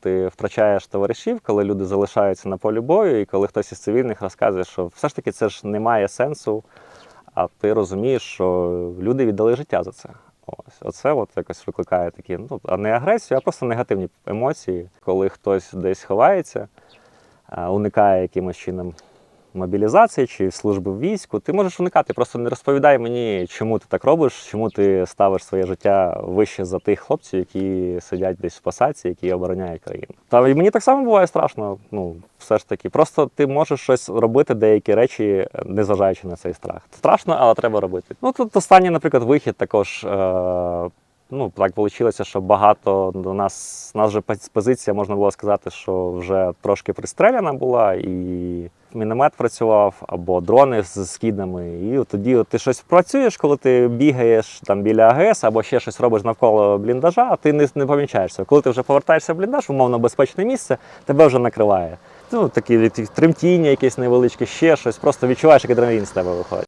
ти втрачаєш товаришів, коли люди залишаються на полі бою, і коли хтось із цивільних розказує, що все ж таки це ж не має сенсу, а ти розумієш, що люди віддали життя за це. Ось оце от якось викликає такі, ну а не агресію, а просто негативні емоції, коли хтось десь ховається, уникає якимось чином мобілізації чи служби в війську. Ти можеш уникати, просто не розповідай мені, чому ти так робиш, чому ти ставиш своє життя вище за тих хлопців, які сидять десь в посадці, які обороняють країну. Та і мені так само буває страшно. Ну, все ж таки, просто ти можеш щось робити, деякі речі, незважаючи на цей страх. Страшно, але треба робити. Ну тут останній, наприклад, вихід також. Е- Ну, так вийшло, що багато до нас, нас вже пози- позиція, можна було сказати, що вже трошки пристреляна була, і міномет працював, або дрони з скидами. І от тоді от ти щось працюєш, коли ти бігаєш там біля АГС, або ще щось робиш навколо бліндажа, а ти не, не помічаєшся. Коли ти вже повертаєшся в бліндаж, умовно безпечне місце, тебе вже накриває. Ну, такі ті тремтіння якесь невеличке, ще щось, просто відчуваєш, як адреналін з тебе виходить.